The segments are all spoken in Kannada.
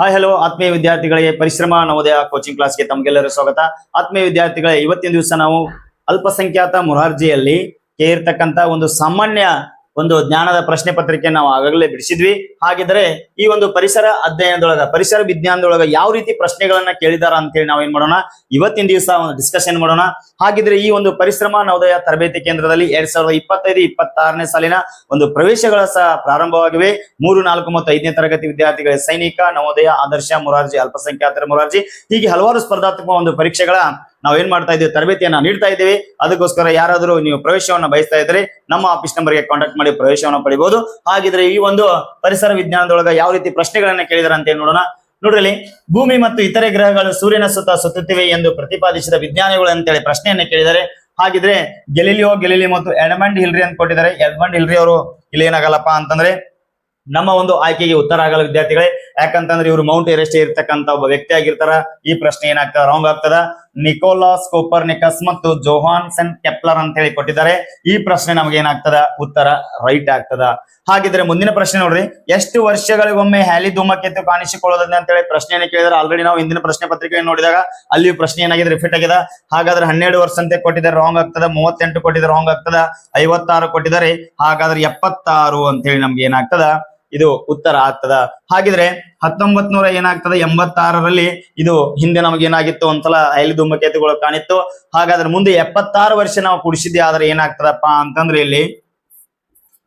ಹಾಯ್ ಹಲೋ ಆತ್ಮೀಯ ವಿದ್ಯಾರ್ಥಿಗಳಿಗೆ ಪರಿಶ್ರಮ, ನವೋದಯ ಕೋಚಿಂಗ್ ಕ್ಲಾಸ್ಗೆ ತಮಗೆಲ್ಲರೂ ಸ್ವಾಗತ. ಆತ್ಮೀಯ ವಿದ್ಯಾರ್ಥಿಗಳೇ, ಇವತ್ತಿನ ದಿವಸ ನಾವು ಅಲ್ಪಸಂಖ್ಯಾತ ಮುರಾರ್ಜಿಯಲ್ಲಿ ಇರ್ತಕ್ಕಂತ ಒಂದು ಸಾಮಾನ್ಯ ಒಂದು ಜ್ಞಾನದ ಪ್ರಶ್ನೆ ಪತ್ರಿಕೆ ನಾವು ಆಗಾಗಲೇ ಬಿಡಿಸಿದ್ವಿ. ಹಾಗಿದ್ರೆ ಈ ಒಂದು ಪರಿಸರ ಅಧ್ಯಯನದೊಳಗ, ಪರಿಸರ ವಿಜ್ಞಾನದೊಳಗ ಯಾವ ರೀತಿ ಪ್ರಶ್ನೆಗಳನ್ನ ಕೇಳಿದಾರ ಅಂತೇಳಿ ನಾವು ಏನ್ ಮಾಡೋಣ? ಇವತ್ತಿನ ದಿವಸ ಒಂದು ಡಿಸ್ಕಷನ್ ಮಾಡೋಣ. ಹಾಗಿದ್ರೆ ಈ ಒಂದು ಪರಿಶ್ರಮ ನವೋದಯ ತರಬೇತಿ ಕೇಂದ್ರದಲ್ಲಿ ಎರಡ್ ಸಾವಿರದ ಇಪ್ಪತ್ತೈದು, ಇಪ್ಪತ್ತಾರನೇ ಸಾಲಿನ ಒಂದು ಪ್ರವೇಶಗಳ ಸಹ ಪ್ರಾರಂಭವಾಗಿವೆ. ಮೂರು, ನಾಲ್ಕು ಮತ್ತು ಐದನೇ ತರಗತಿ ವಿದ್ಯಾರ್ಥಿಗಳ ಸೈನಿಕ ನವೋದಯ ಆದರ್ಶ ಮುರಾರ್ಜಿ, ಅಲ್ಪಸಂಖ್ಯಾತರ ಮುರಾರ್ಜಿ, ಹೀಗೆ ಹಲವಾರು ಸ್ಪರ್ಧಾತ್ಮಕ ಒಂದು ಪರೀಕ್ಷೆಗಳ ನಾವು ಏನ್ ಮಾಡ್ತಾ ಇದ್ದೀವಿ, ತರಬೇತಿಯನ್ನ ನೀಡ್ತಾ ಇದ್ದೀವಿ. ಅದಕ್ಕೋಸ್ಕರ ಯಾರಾದರೂ ನೀವು ಪ್ರವೇಶವನ್ನ ಬಯಸ್ತಾ ಇದ್ರೆ ನಮ್ಮ ಆಫೀಸ್ ನಂಬರ್ಗೆ ಕಾಂಟ್ಯಾಕ್ಟ್ ಮಾಡಿ ಪ್ರವೇಶವನ್ನ ಪಡಿಬಹುದು ಹಾಗಿದ್ರೆ ಈ ಒಂದು ಪರಿಸರ ವಿಜ್ಞಾನದೊಳಗ ಯಾವ ರೀತಿ ಪ್ರಶ್ನೆಗಳನ್ನ ಕೇಳಿದಾರೆ ಅಂತ ನೋಡೋಣ. ನೋಡ್ರಿ ಭೂಮಿ ಮತ್ತು ಇತರೆ ಗ್ರಹಗಳು ಸೂರ್ಯನ ಸುತ್ತ ಸುತ್ತುತ್ತಿವೆ ಎಂದು ಪ್ರತಿಪಾದಿಸಿದ ವಿಜ್ಞಾನಿಗಳು ಅಂತೇಳಿ ಪ್ರಶ್ನೆಯನ್ನ ಕೇಳಿದರೆ. ಹಾಗಿದ್ರೆ ಗೆಲಿಲಿಯೋ ಗೆಲಿಲಿ ಮತ್ತು ಎಡ್ಮಂಡ್ ಹಿಲ್ರಿ ಅಂತ ಕೊಟ್ಟಿದ್ದಾರೆ. ಎಡ್ಮಂಡ್ ಹಿಲ್ರಿ ಅವರು ಇಲ್ಲಿ ಏನಾಗಲ್ಲಪ್ಪ ಅಂತಂದ್ರೆ ನಮ್ಮ ಒಂದು ಆಯ್ಕೆಗೆ ಉತ್ತರ ಆಗಲ್ಲ ವಿದ್ಯಾರ್ಥಿಗಳೇ. ಯಾಕಂತಂದ್ರೆ ಇವರು ಮೌಂಟ್ ಎರೆಸ್ಟ್ ಇರ್ತಕ್ಕಂತ ಒಬ್ಬ ವ್ಯಕ್ತಿ ಆಗಿರ್ತಾರ. ಈ ಪ್ರಶ್ನೆ ಏನಾಗ್ತದ? ರಾಂಗ್ ಆಗ್ತದ? ನಿಕೋಲಾಸ್ ಕೋಪರ್ನಿಕಸ್ ಮತ್ತು ಜೋಹಾನ್ಸನ್ ಕೆಪ್ಲರ್ ಅಂತ ಹೇಳಿ ಕೊಟ್ಟಿದ್ದಾರೆ. ಈ ಪ್ರಶ್ನೆ ನಮಗೆ ಏನಾಗ್ತದ? ಉತ್ತರ ರೈಟ್ ಆಗ್ತದ. ಹಾಗಿದ್ರೆ ಮುಂದಿನ ಪ್ರಶ್ನೆ ನೋಡ್ರಿ. ಎಷ್ಟು ವರ್ಷಗಳಿಗೊಮ್ಮೆ ಹ್ಯಾಲಿ ಧೂಮಕೇತು ಕಾಣಿಸಿಕೊಳ್ಳೋದನ್ನ ಅಂತ ಹೇಳಿ ಪ್ರಶ್ನೆಯನ್ನು ಕೇಳಿದ್ರೆ ಆಲ್ರೆಡಿ ನಾವು ಹಿಂದಿನ ಪ್ರಶ್ನೆ ಪತ್ರಿಕೆಯನ್ನು ನೋಡಿದಾಗ ಅಲ್ಲಿ ಪ್ರಶ್ನೆ ಏನಾಗಿದೆ ರಿಪೀಟ್ ಆಗಿದೆ. ಹಾಗಾದ್ರೆ ಹನ್ನೆರಡು ವರ್ಷ ಅಂತ ಕೊಟ್ಟಿದ್ದಾರೆ ರಾಂಗ್ ಆಗ್ತದ. ಮೂವತ್ತೆಂಟು ಕೊಟ್ಟಿದ್ದಾರೆ ರಾಂಗ್ ಆಗ್ತದ. ಐವತ್ತಾರು ಕೊಟ್ಟಿದ್ದಾರೆ. ಹಾಗಾದ್ರೆ ಎಪ್ಪತ್ತಾರು ಅಂತ ಹೇಳಿ ನಮ್ಗೆ ಏನಾಗ್ತದ? ಇದು ಉತ್ತರ ಆಗ್ತದ. ಹಾಗಿದ್ರೆ ಹತ್ತೊಂಬತ್ ನೂರ ಏನಾಗ್ತದೆ? ಎಂಬತ್ತಾರರಲ್ಲಿ ಇದು ಹಿಂದೆ ನಮಗೆ ಏನಾಗಿತ್ತು ಒಂದ್ಸಲ ಐಲಿ ಧೂಮಕೇತುಗಳು ಕಾಣಿತ್ತು. ಹಾಗಾದ್ರೆ ಮುಂದೆ ಎಪ್ಪತ್ತಾರು ವರ್ಷ ನಾವು ಕುಡಿಸಿದ್ದೆ, ಆದ್ರೆ ಏನಾಗ್ತದಪ್ಪ ಅಂತಂದ್ರೆ ಇಲ್ಲಿ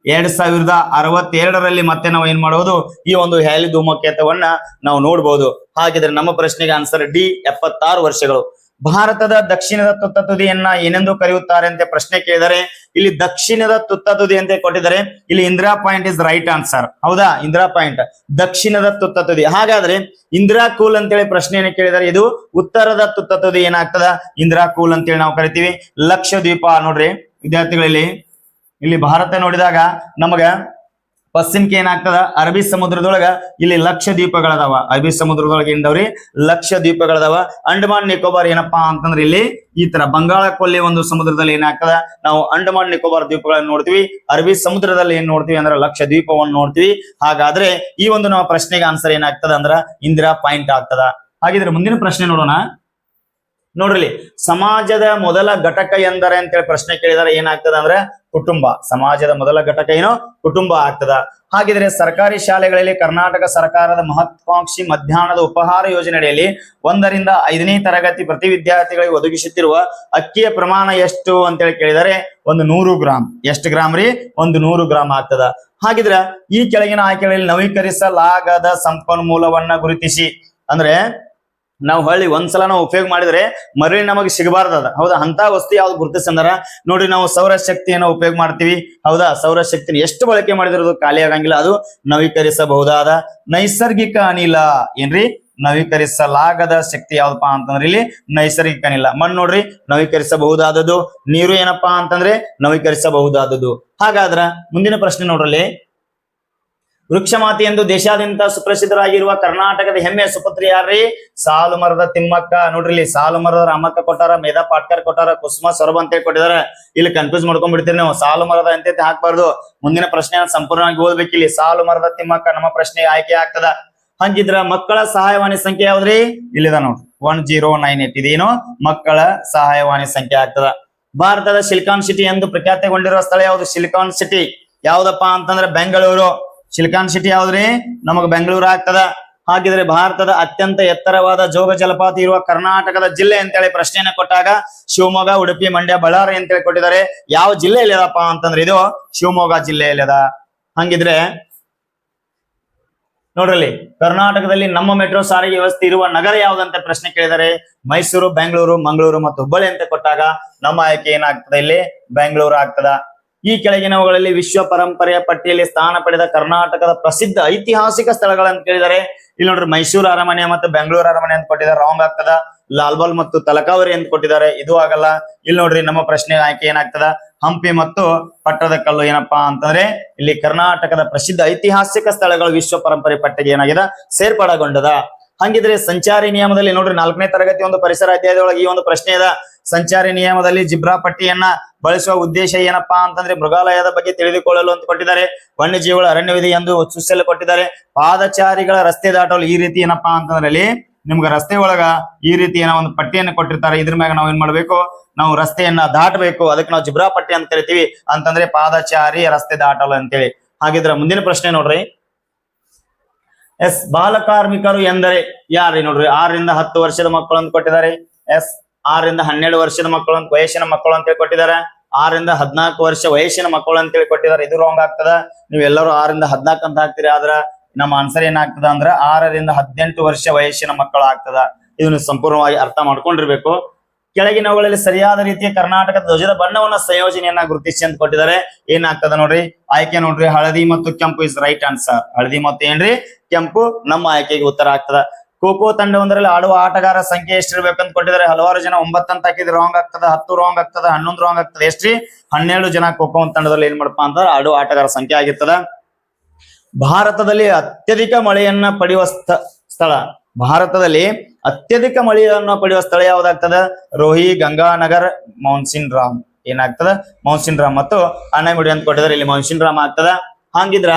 ಎರಡ್ ಸಾವಿರದ ಅರವತ್ತೆರಡರಲ್ಲಿ ಮತ್ತೆ ನಾವು ಏನ್ ಮಾಡೋದು? ಈ ಒಂದು ಹ್ಯಾಲಿ ಧೂಮಕೇತವನ್ನ ನಾವು ನೋಡ್ಬೋದು. ಹಾಗಿದ್ರೆ ನಮ್ಮ ಪ್ರಶ್ನೆಗೆ ಆನ್ಸರ್ ಡಿ, ಎಪ್ಪತ್ತಾರು ವರ್ಷಗಳು. ಭಾರತದ ದಕ್ಷಿಣದ ತುತ್ತ ತುದಿಯನ್ನ ಏನೆಂದು ಕರೆಯುತ್ತಾರೆ ಅಂತ ಪ್ರಶ್ನೆ ಕೇಳಿದರೆ, ಇಲ್ಲಿ ದಕ್ಷಿಣದ ತುತ್ತ ತುದಿ ಅಂತ ಕೊಟ್ಟಿದ್ದಾರೆ. ಇಲ್ಲಿ Indira point is right answer ಹೌದಾ? ಇಂದಿರಾ ಪಾಯಿಂಟ್. ದಕ್ಷಿಣದ ತುತ್ತ ತುದಿ. ಹಾಗಾದ್ರೆ ಇಂದಿರಾ ಕೂಲ್ ಅಂತೇಳಿ ಪ್ರಶ್ನೆಯನ್ನು ಕೇಳಿದರೆ ಇದು ಉತ್ತರದ ತುತ್ತ ತುದಿ ಏನಾಗ್ತದ? ಇಂದಿರಾ ಕೂಲ್ ಅಂತೇಳಿ ನಾವು ಕರಿತೀವಿ. ಲಕ್ಷದ್ವೀಪ ನೋಡ್ರಿ. ವಿದ್ಯಾರ್ಥಿಗಳಲ್ಲಿ, ಇಲ್ಲಿ ಭಾರತ ನೋಡಿದಾಗ ನಮಗ ಪಶ್ಚಿಮಕ್ಕೆ ಏನಾಗ್ತದ? ಅರಬಿ ಸಮುದ್ರದೊಳಗ ಇಲ್ಲಿ ಲಕ್ಷ ದ್ವೀಪಗಳದಾವ. ಅರಬಿ ಸಮುದ್ರದೊಳಗೆ ಏನ್ದವ್ರಿ? ಲಕ್ಷ ದ್ವೀಪಗಳದಾವ. ಅಂಡಮಾನ್ ನಿಕೋಬಾರ್ ಏನಪ್ಪಾ ಅಂತಂದ್ರೆ ಇಲ್ಲಿ ಈ ತರ ಬಂಗಾಳ ಕೊಲ್ಲಿ ಒಂದು ಸಮುದ್ರದಲ್ಲಿ ಏನಾಗ್ತದ? ನಾವು ಅಂಡಮಾನ್ ನಿಕೋಬಾರ್ ದ್ವೀಪಗಳನ್ನ ನೋಡ್ತೀವಿ. ಅರಬಿ ಸಮುದ್ರದಲ್ಲಿ ಏನ್ ನೋಡ್ತೀವಿ ಅಂದ್ರೆ ಲಕ್ಷ ದ್ವೀಪವನ್ನು ನೋಡ್ತೀವಿ. ಹಾಗಾದ್ರೆ ಈ ಒಂದು ನಮ್ಮ ಪ್ರಶ್ನೆಗೆ ಆನ್ಸರ್ ಏನಾಗ್ತದ ಅಂದ್ರ ಇಂದಿರಾ ಪಾಯಿಂಟ್ ಆಗ್ತದ. ಹಾಗಿದ್ರೆ ಮುಂದಿನ ಪ್ರಶ್ನೆ ನೋಡೋಣ. ನೋಡ್ರಿ, ಸಮಾಜದ ಮೊದಲ ಘಟಕ ಎಂದರೆ ಅಂತೇಳಿ ಪ್ರಶ್ನೆ ಕೇಳಿದರೆ, ಏನಾಗ್ತದ ಅಂದ್ರೆ ಕುಟುಂಬ. ಸಮಾಜದ ಮೊದಲ ಘಟಕ ಏನು? ಕುಟುಂಬ ಆಗ್ತದ. ಹಾಗಿದ್ರೆ ಸರ್ಕಾರಿ ಶಾಲೆಗಳಲ್ಲಿ ಕರ್ನಾಟಕ ಸರ್ಕಾರದ ಮಹತ್ವಾಕಾಂಕ್ಷಿ ಮಧ್ಯಾಹ್ನದ ಉಪಹಾರ ಯೋಜನೆಯಲ್ಲಿ ಒಂದರಿಂದ ಐದನೇ ತರಗತಿ ಪ್ರತಿ ವಿದ್ಯಾರ್ಥಿಗಳಿಗೆ ಒದಗಿಸುತ್ತಿರುವ ಅಕ್ಕಿಯ ಪ್ರಮಾಣ ಎಷ್ಟು ಅಂತೇಳಿ ಕೇಳಿದರೆ, ಒಂದು ನೂರು ಗ್ರಾಮ್ ಎಷ್ಟು ಗ್ರಾಮ್ ರೀ? ಒಂದು ನೂರು ಗ್ರಾಮ್ ಆಗ್ತದ. ಹಾಗಿದ್ರ ಈ ಕೆಳಗಿನ ಆಯ್ಕೆಗಳಲ್ಲಿ ನವೀಕರಿಸಲಾಗದ ಸಂಪನ್ಮೂಲವನ್ನ ಗುರುತಿಸಿ. ಅಂದ್ರೆ ನಾವು ಹೊಳ್ಳಿ ಒಂದ್ಸಲ ನಾವು ಉಪಯೋಗ ಮಾಡಿದ್ರೆ ಮರಳಿ ನಮಗೆ ಸಿಗಬಾರ್ದದ ಹೌದಾ? ಅಂತ ವಸ್ತು ಯಾವ್ದು ಗುರುತಿಸಂದ್ರ ನೋಡಿ ನಾವು ಸೌರಶಕ್ತಿಯನ್ನು ಉಪಯೋಗ ಮಾಡ್ತೀವಿ. ಹೌದಾ? ಸೌರಶಕ್ತಿನ ಎಷ್ಟು ಬಳಕೆ ಮಾಡಿದಿರೋದು ಖಾಲಿ ಆಗಂಗಿಲ್ಲ. ಅದು ನವೀಕರಿಸಬಹುದಾದ ನೈಸರ್ಗಿಕ ಅನಿಲ. ಏನ್ರಿ? ನವೀಕರಿಸಲಾಗದ ಶಕ್ತಿ ಯಾವ್ದಪ್ಪ ಅಂತಂದ್ರೆ ಇಲ್ಲಿ ನೈಸರ್ಗಿಕ ಅನಿಲ. ಮಣ್ಣು ನೋಡ್ರಿ ನವೀಕರಿಸಬಹುದಾದದು ನೀರು ಏನಪ್ಪಾ ಅಂತಂದ್ರೆ ನವೀಕರಿಸಬಹುದಾದದು ಹಾಗಾದ್ರ ಮುಂದಿನ ಪ್ರಶ್ನೆ ನೋಡ್ರಲ್ಲಿ ವೃಕ್ಷಮಾತೆ ಎಂದು ದೇಶಾದ್ಯಂತ ಸುಪ್ರಸಿದ್ಧರಾಗಿರುವ ಕರ್ನಾಟಕದ ಹೆಮ್ಮೆ ಸುಪುತ್ರಿ ಯಾರ್ರಿ? ಸಾಲು ಮರದ ತಿಮ್ಮಕ್ಕ. ನೋಡ್ರಿ ಸಾಲು ಮರದ ರಾಮಕ್ಕ ಕೊಟ್ಟಾರ, ಮೇಧಾ ಪಾಟ್ಕರ್ ಕೊಟ್ಟಾರ, ಕುಸುಮ ಸೊರಬ ಅಂತ ಹೇಳಿ ಕೊಟ್ಟಿದಾರೆ ಇಲ್ಲಿ ಕನ್ಫ್ಯೂಸ್ ಮಾಡ್ಕೊಂಡ್ಬಿಡ್ತೀರಿ ನೀವು. ಸಾಲು ಮರದ ಅಂತ ಹಾಕ್ಬಾರ್ದು. ಮುಂದಿನ ಪ್ರಶ್ನೆ ಸಂಪೂರ್ಣವಾಗಿ ಓದ್ಬೇಕು ಇಲ್ಲಿ. ಸಾಲು ಮರದ ತಿಮ್ಮಕ್ಕ ನಮ್ಮ ಪ್ರಶ್ನೆ ಆಯ್ಕೆ ಆಗ್ತದ. ಹಂಗಿದ್ರ ಮಕ್ಕಳ ಸಹಾಯವಾಣಿ ಸಂಖ್ಯೆ ಯಾವ್ದ್ರಿ? ಇಲ್ಲಿದ ನೋಡ್ರಿ. ಒನ್ ಜೀರೋ ನೈನ್ ಏಟ್ ಇದೇನು? ಮಕ್ಕಳ ಸಹಾಯವಾಣಿ ಸಂಖ್ಯೆ ಆಗ್ತದ. ಭಾರತದ ಸಿಲಿಕಾನ್ ಸಿಟಿ ಎಂದು ಪ್ರಖ್ಯಾತಿಗೊಂಡಿರುವ ಸ್ಥಳ ಯಾವುದು? Silicon city. ಯಾವ್ದಪ್ಪ ಅಂತಂದ್ರೆ ಬೆಂಗಳೂರು. Silicon city ಯಾವ್ದ್ರಿ? ನಮಗ್ ಬೆಂಗಳೂರು ಆಗ್ತದ. ಹಾಗಿದ್ರೆ ಭಾರತದ ಅತ್ಯಂತ ಎತ್ತರವಾದ ಜೋಗ ಜಲಪಾತ ಇರುವ ಕರ್ನಾಟಕದ ಜಿಲ್ಲೆ ಅಂತೇಳಿ ಪ್ರಶ್ನೆಯನ್ನು ಕೊಟ್ಟಾಗ ಶಿವಮೊಗ್ಗ, ಉಡುಪಿ, ಮಂಡ್ಯ, ಬಳ್ಳಾರಿ ಅಂತೇಳಿ ಕೊಟ್ಟಿದ್ದಾರೆ. ಯಾವ ಜಿಲ್ಲೆಯಲ್ಲಿ ಅದಪ್ಪ ಅಂತಂದ್ರೆ ಇದು ಶಿವಮೊಗ್ಗ ಜಿಲ್ಲೆಯಲ್ಲಿ ಅದ ಹಂಗಿದ್ರೆ ನೋಡ್ರಲ್ಲಿ ಕರ್ನಾಟಕದಲ್ಲಿ ನಮ್ಮ ಮೆಟ್ರೋ ಸಾರಿಗೆ ವ್ಯವಸ್ಥೆ ಇರುವ ನಗರ ಯಾವ್ದಂತ ಪ್ರಶ್ನೆ ಕೇಳಿದರೆ ಮೈಸೂರು, ಬೆಂಗಳೂರು, ಮಂಗಳೂರು ಮತ್ತು ಹುಬ್ಬಳ್ಳಿ ಅಂತ ಕೊಟ್ಟಾಗ ನಮ್ಮ ಆಯ್ಕೆ ಏನಾಗ್ತದೆ ಇಲ್ಲಿ? ಬೆಂಗಳೂರು ಆಗ್ತದ. ಈ ಕೆಳಗಿನವುಗಳಲ್ಲಿ ವಿಶ್ವ ಪರಂಪರೆಯ ಪಟ್ಟಿಯಲ್ಲಿ ಸ್ಥಾನ ಪಡೆದ ಕರ್ನಾಟಕದ ಪ್ರಸಿದ್ಧ ಐತಿಹಾಸಿಕ ಸ್ಥಳಗಳಂತ ಕೇಳಿದರೆ, ಇಲ್ಲಿ ನೋಡ್ರಿ ಮೈಸೂರು ಅರಮನೆ ಮತ್ತು ಬೆಂಗಳೂರು ಅರಮನೆ ಅಂತ ಕೊಟ್ಟಿದ್ದಾರೆ. ರಾಂಗ್ ಆಗ್ತದ, ಲಾಲ್ಬಾಲ್ ಮತ್ತು ತಲಕಾವರಿ ಅಂತ ಕೊಟ್ಟಿದ್ದಾರೆ. ಇದು ಆಗಲ್ಲ. ಇಲ್ಲಿ ನೋಡ್ರಿ ನಮ್ಮ ಪ್ರಶ್ನೆ ಆಯ್ಕೆ ಏನಾಗ್ತದ? ಹಂಪಿ ಮತ್ತು ಪಟ್ಟದ ಕಲ್ಲು ಏನಪ್ಪಾ ಅಂತಂದ್ರೆ, ಇಲ್ಲಿ ಕರ್ನಾಟಕದ ಪ್ರಸಿದ್ಧ ಐತಿಹಾಸಿಕ ಸ್ಥಳಗಳು ವಿಶ್ವ ಪರಂಪರೆ ಪಟ್ಟಿಗೆ ಏನಾಗಿದೆ? ಸೇರ್ಪಡೆಗೊಂಡದ. ಹಂಗಿದ್ರೆ ಸಂಚಾರಿ ನಿಯಮದಲ್ಲಿ ನೋಡ್ರಿ ನಾಲ್ಕನೇ ತರಗತಿ ಒಂದು ಪರಿಸರ ಅಧ್ಯಾಯದೊಳಗೆ ಈ ಒಂದು ಪ್ರಶ್ನೆ ಇದೆ. ಸಂಚಾರಿ ನಿಯಮದಲ್ಲಿ ಜಿಬ್ರಾ ಪಟ್ಟಿಯನ್ನ ಬಳಸುವ ಉದ್ದೇಶ ಏನಪ್ಪಾ ಅಂತಂದ್ರೆ ಮೃಗಾಲಯದ ಬಗ್ಗೆ ತಿಳಿದುಕೊಳ್ಳಲು ಅಂತ ಕೊಟ್ಟಿದ್ದಾರೆ. ವನ್ಯಜೀವಿಗಳ ಅರಣ್ಯವಿದೆ ಎಂದು ಸೂಚಿಸಲು ಕೊಟ್ಟಿದ್ದಾರೆ. ಪಾದಚಾರಿಗಳ ರಸ್ತೆ ದಾಟಲು ಈ ರೀತಿ ಏನಪ್ಪಾ ಅಂತಂದ್ರೆ ಅಲ್ಲಿ ನಿಮ್ಗೆ ರಸ್ತೆ ಒಳಗ ಈ ರೀತಿ ಏನೋ ಒಂದು ಪಟ್ಟಿಯನ್ನು ಕೊಟ್ಟಿರ್ತಾರೆ. ಇದ್ರ ಮ್ಯಾಗ ನಾವು ಏನ್ ಮಾಡ್ಬೇಕು? ನಾವು ರಸ್ತೆಯನ್ನ ದಾಟಬೇಕು. ಅದಕ್ಕೆ ನಾವು ಜಿಬ್ರಾ ಪಟ್ಟಿ ಅಂತ ಕರಿತೀವಿ. ಅಂತಂದ್ರೆ ಪಾದಚಾರಿ ರಸ್ತೆ ದಾಟಲು ಅಂತೇಳಿ. ಹಾಗಿದ್ರೆ ಮುಂದಿನ ಪ್ರಶ್ನೆ ನೋಡ್ರಿ. ಎಸ್ ಬಾಲಕಾರ್ಮಿಕರು ಎಂದರೆ ಯಾರು ನೋಡ್ರಿ? ಆರರಿಂದ ಹತ್ತು ವರ್ಷದ ಮಕ್ಕಳು ಅಂತ ಕೊಟ್ಟಿದ್ದಾರೆ. ಎಸ್ ಆರರಿಂದ ಹನ್ನೆರಡು ವರ್ಷದ ಮಕ್ಕಳು ಅಂತ, ವಯಸ್ಸಿನ ಮಕ್ಕಳು ಅಂತೇಳಿ ಕೊಟ್ಟಿದ್ದಾರೆ ಆರರಿಂದ ಹದಿನಾಲ್ಕು ವರ್ಷ ವಯಸ್ಸಿನ ಮಕ್ಕಳು ಅಂತೇಳಿ ಕೊಟ್ಟಿದ್ದಾರೆ ಇದು ರಾಂಗ್ ಆಗ್ತದ. ನೀವೆಲ್ಲರೂ ಆರರಿಂದ ಹದಿನಾಲ್ಕು ಅಂತ ಹಾಕ್ತೀರಿ, ಆದ್ರ ನಮ್ಮ ಆನ್ಸರ್ ಏನಾಗ್ತದ ಅಂದ್ರ ಆರರಿಂದ ಹದಿನೆಂಟು ವರ್ಷ ವಯಸ್ಸಿನ ಮಕ್ಕಳು ಆಗ್ತದ. ಇದನ್ನು ಸಂಪೂರ್ಣವಾಗಿ ಅರ್ಥ ಮಾಡ್ಕೊಂಡಿರ್ಬೇಕು. ಕೆಳಗಿನವುಗಳಲ್ಲಿ ಸರಿಯಾದ ರೀತಿಯ ಕರ್ನಾಟಕದ ಧ್ವಜದ ಬಣ್ಣವನ್ನ ಸಂಯೋಜನೆಯನ್ನ ಗುರುತಿಸಿ ಅಂತ ಕೊಟ್ಟಿದ್ದಾರೆ. ಏನಾಗ್ತದ ನೋಡ್ರಿ? ಆಯ್ಕೆ ನೋಡ್ರಿ. ಹಳದಿ ಮತ್ತು ಕೆಂಪು ಇಸ್ ರೈಟ್ ಆನ್ಸರ್ ಹಳದಿ ಮತ್ತು ಏನ್ರಿ? ಕೆಂಪು. ನಮ್ಮ ಆಯ್ಕೆಗೆ ಉತ್ತರ ಆಗ್ತದ. ಖೋಖೋ ತಂಡವೊಂದರಲ್ಲಿ ಆಡುವ ಆಟಗಾರ ಸಂಖ್ಯೆ ಎಷ್ಟಿರ್ಬೇಕಂತ ಕೊಟ್ಟಿದ್ದಾರೆ? ಹಲವಾರು ಜನ ಒಂಬತ್ತು ಅಂತ ಹಾಕಿದ್ರೆ ರಾಂಗ್ ಆಗ್ತದೆ, ಹತ್ತು ರಾಂಗ್ ಆಗ್ತದೆ, ಹನ್ನೊಂದು ರಾಂಗ್ ಆಗ್ತದೆ. ಎಷ್ಟ್ರಿ? ಹನ್ನೆರಡು ಜನ ಖೋಖೋ ತಂಡದಲ್ಲಿ ಏನ್ ಮಾಡಪ್ಪ ಅಂತಂದ್ರೆ ಆಡುವ ಆಟಗಾರ ಸಂಖ್ಯೆ ಆಗಿರ್ತದ. ಭಾರತದಲ್ಲಿ ಅತ್ಯಧಿಕ ಮಳೆಯನ್ನ ಪಡೆಯುವ ಸ್ಥ- ಸ್ಥಳ. ಭಾರತದಲ್ಲಿ ಅತ್ಯಧಿಕ ಮಳೆಯನ್ನು ಪಡೆಯುವ ಸ್ಥಳ ಯಾವ್ದಾಗ್ತದ? ರೋಹಿ, ಗಂಗಾನಗರ್ ಮೌನ್ಸಿನ್ ರಾಮ್ ಏನಾಗ್ತದ? ಮೌನ್ಸಿನ್ ರಾಮ್ ಮತ್ತು ಅಣ್ಣಗುಡಿ ಅಂತ ಕೊಟ್ಟಿದ್ದಾರೆ. ಇಲ್ಲಿ ಮೌನ್ಸಿನ್ ರಾಮ್ ಆಗ್ತದ. ಹಂಗಿದ್ರ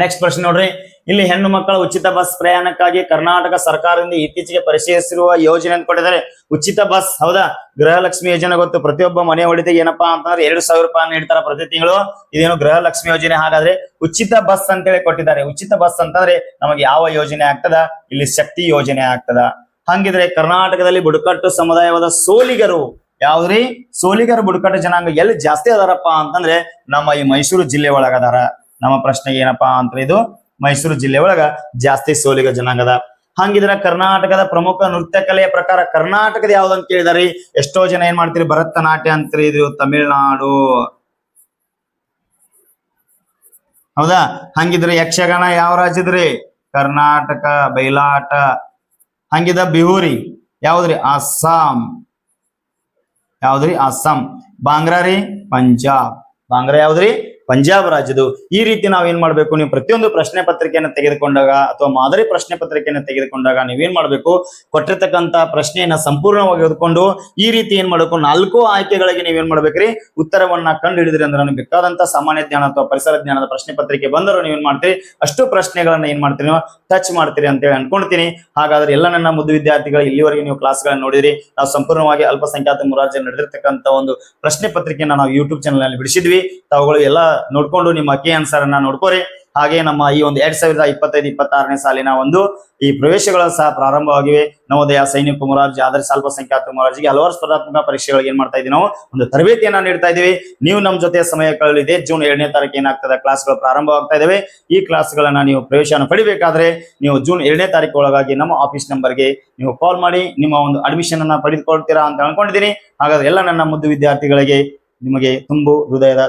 ನೆಕ್ಸ್ಟ್ ಪ್ರಶ್ನೆ ನೋಡ್ರಿ. ಇಲ್ಲಿ ಹೆಣ್ಣು ಮಕ್ಕಳ ಉಚಿತ ಬಸ್ ಪ್ರಯಾಣಕ್ಕಾಗಿ ಕರ್ನಾಟಕ ಸರ್ಕಾರದಿಂದ ಇತ್ತೀಚೆಗೆ ಪರಿಚಯಿಸಿರುವ ಯೋಜನೆ ಅಂತ ಕೊಟ್ಟಿದ್ದಾರೆ. ಉಚಿತ ಬಸ್, ಹೌದಾ? ಗೃಹಲಕ್ಷ್ಮಿ ಯೋಜನೆ ಗೊತ್ತು. ಪ್ರತಿಯೊಬ್ಬ ಮನೆ ಹೊಡಿತೆಗೆ ಏನಪ್ಪಾ ಅಂತಂದ್ರೆ ಎರಡು ಸಾವಿರ ರೂಪಾಯಿ ನೀಡ್ತಾರ ಪ್ರತಿ ತಿಂಗಳು. ಇದೇನು ಗೃಹಲಕ್ಷ್ಮಿ ಯೋಜನೆ ಹಾಗಾದ್ರೆ ಉಚಿತ ಬಸ್ ಅಂತೇಳಿ ಕೊಟ್ಟಿದ್ದಾರೆ. ಉಚಿತ ಬಸ್ ಅಂತಂದ್ರೆ ನಮಗೆ ಯಾವ ಯೋಜನೆ ಆಗ್ತದ? ಇಲ್ಲಿ ಶಕ್ತಿ ಯೋಜನೆ ಆಗ್ತದ. ಹಂಗಿದ್ರೆ ಕರ್ನಾಟಕದಲ್ಲಿ ಬುಡಕಟ್ಟು ಸಮುದಾಯವಾದ ಸೋಲಿಗರು ಯಾವ್ದ್ರಿ? ಸೋಲಿಗರು ಬುಡಕಟ್ಟು ಜನಾಂಗ ಎಲ್ಲಿ ಜಾಸ್ತಿ ಅದಾರಪ್ಪ ಅಂತಂದ್ರೆ ನಮ್ಮ ಈ ಮೈಸೂರು ಜಿಲ್ಲೆ ಒಳಗ ಅದಾರ ನಮ್ಮ ಪ್ರಶ್ನೆ ಏನಪ್ಪಾ ಅಂತ ಇದು ಮೈಸೂರು ಜಿಲ್ಲೆ ಒಳಗ ಜಾಸ್ತಿ ಸೋಲಿಗ ಜನಾಂಗದ. ಹಂಗಿದ್ರ ಕರ್ನಾಟಕದ ಪ್ರಮುಖ ನೃತ್ಯ ಕಲೆಯ ಪ್ರಕಾರ ಕರ್ನಾಟಕದ ಯಾವ್ದಂತ ಕೇಳಿದಾರಿ? ಎಷ್ಟೋ ಜನ ಏನ್ ಮಾಡ್ತೀರಿ? ಭರತನಾಟ್ಯ ಅಂತ ಇದು ತಮಿಳ್ನಾಡು. ಹೌದಾ? ಹಂಗಿದ್ರೆ ಯಕ್ಷಗಾನ ಯಾವ ರಾಜ್ಯದ್ರಿ? ಕರ್ನಾಟಕ, ಬೈಲಾಟ. ಹಂಗಿದ ಬಿಹೂರಿ ಯಾವ್ದ್ರಿ? ಅಸ್ಸಾಂ. ಯಾವ್ದ್ರಿ? ಅಸ್ಸಾಂ. ಬಾಂಗ್ರಾ ರೀ? ಪಂಜಾಬ್. ಬಾಂಗ್ರಾ ಯಾವ್ದ್ರಿ? ಪಂಜಾಬ್ ರಾಜ್ಯದು ಈ ರೀತಿ ನಾವ್ ಏನ್ ಮಾಡ್ಬೇಕು? ನೀವು ಪ್ರತಿಯೊಂದು ಪ್ರಶ್ನೆ ಪತ್ರಿಕೆಯನ್ನು ತೆಗೆದುಕೊಂಡಾಗ ಅಥವಾ ಮಾದರಿ ಪ್ರಶ್ನೆ ಪತ್ರಿಕೆಯನ್ನು ತೆಗೆದುಕೊಂಡಾಗ ನೀವೇನ್ ಮಾಡ್ಬೇಕು? ಕೊಟ್ಟಿರ್ತಕ್ಕಂತ ಪ್ರಶ್ನೆಯನ್ನ ಸಂಪೂರ್ಣವಾಗಿ ಓದ್ಕೊಂಡು ಈ ರೀತಿ ಏನ್ ಮಾಡಬೇಕು? ನಾಲ್ಕು ಆಯ್ಕೆಗಳಿಗೆ ನೀವೇನ್ ಮಾಡ್ಬೇಕ್ರಿ? ಉತ್ತರವನ್ನ ಕಂಡು ಹಿಡಿದ್ರಿ ಅಂದ್ರೆ ನಮ್ಗೆ ಬೇಕಾದಂತ ಸಾಮಾನ್ಯ ಜ್ಞಾನ ಅಥವಾ ಪರಿಸರ ಜ್ಞಾನದ ಪ್ರಶ್ನೆ ಪತ್ರಿಕೆ ಬಂದರೂ ನೀವೇನ್ ಮಾಡ್ತೀರಿ? ಅಷ್ಟು ಪ್ರಶ್ನೆಗಳನ್ನ ಏನ್ ಮಾಡ್ತೀರಿ ಟಚ್ ಮಾಡ್ತೀರಿ ಅಂತ ಹೇಳಿ ಅನ್ಕೊಂತೀನಿ. ಹಾಗಾದ್ರೆ ಎಲ್ಲ ನನ್ನ ಮುದ್ದು ವಿದ್ಯಾರ್ಥಿಗಳು ಇಲ್ಲಿವರೆಗೆ ನೀವು ಕ್ಲಾಸ್ಗಳನ್ನ ನೋಡಿದ್ರಿ. ನಾವು ಸಂಪೂರ್ಣವಾಗಿ ಅಲ್ಪಸಂಖ್ಯಾತ ಮುರಾರ್ಜೆ ನಡೆದಿರ್ತಕ್ಕಂಥ ಒಂದು ಪ್ರಶ್ನೆ ಪತ್ರಿಕೆಯನ್ನ ನಾವು ಯೂಟ್ಯೂಬ್ ಚಾನಲ್ನಲ್ಲಿ ಬಿಡಿಸಿದ್ವಿ. ತಾವುಗಳು ಎಲ್ಲ ನೋಡ್ಕೊಂಡು ನಿಮ್ಮ ಕೆ ಆನ್ಸರ್ ಅನ್ನ ನೋಡ್ಕೋರಿ. ಹಾಗೆ ನಮ್ಮ ಈ ಒಂದು ಎರಡ್ ಸಾವಿರದ ಇಪ್ಪತ್ತೈದು, ಇಪ್ಪತ್ತಾರನೇ ಸಾಲಿನ ಒಂದು ಈ ಪ್ರವೇಶಗಳು ಸಹ ಪ್ರಾರಂಭವಾಗಿವೆ. ನವೋದಯ ಸೈನಿಕ ಮುರಾರ್ಜಿ, ಆದರ್ಶ ಅಲ್ಪಸಂಖ್ಯಾತ ಮುರಾರ್ಜಿಗೆ ಹಲವಾರು ಸ್ಪರ್ಧಾತ್ಮಕ ಪರೀಕ್ಷೆಗಳಿಗೆ ಏನ್ ಮಾಡ್ತಾ ಇದೀವಿ ನಾವು? ಒಂದು ತರಬೇತಿಯನ್ನ ನೀಡ್ತಾ ಇದೀವಿ ನೀವು ನಮ್ಮ ಜೊತೆ ಸಮಯ ಕಳೆದಿದೆ ಜೂನ್ ಎರಡನೇ ತಾರೀಕು ಏನಾಗ್ತದೆ ಕ್ಲಾಸ್ಗಳು ಪ್ರಾರಂಭವಾಗ್ತಾ ಇದಾವೆ. ಈ ಕ್ಲಾಸ್ಗಳನ್ನ ನೀವು ಪ್ರವೇಶನ ಪಡಿಬೇಕಾದ್ರೆ ನೀವು ಜೂನ್ ಎರಡನೇ ತಾರೀಕು ಒಳಗಾಗಿ ನಮ್ಮ ಆಫೀಸ್ ನಂಬರ್ಗೆ ನೀವು ಕಾಲ್ ಮಾಡಿ, ನಿಮ್ಮ ಒಂದು ಅಡ್ಮಿಷನ್ ಅನ್ನ ಪಡೆದುಕೊಳ್ತೀರಾ ಅಂತ ಅನ್ಕೊಂಡಿದ್ದೀನಿ. ಹಾಗಾದ್ರೆ ಎಲ್ಲ ನನ್ನ ಮುದ್ದು ವಿದ್ಯಾರ್ಥಿಗಳಿಗೆ ನಿಮಗೆ ತುಂಬು ಹೃದಯದ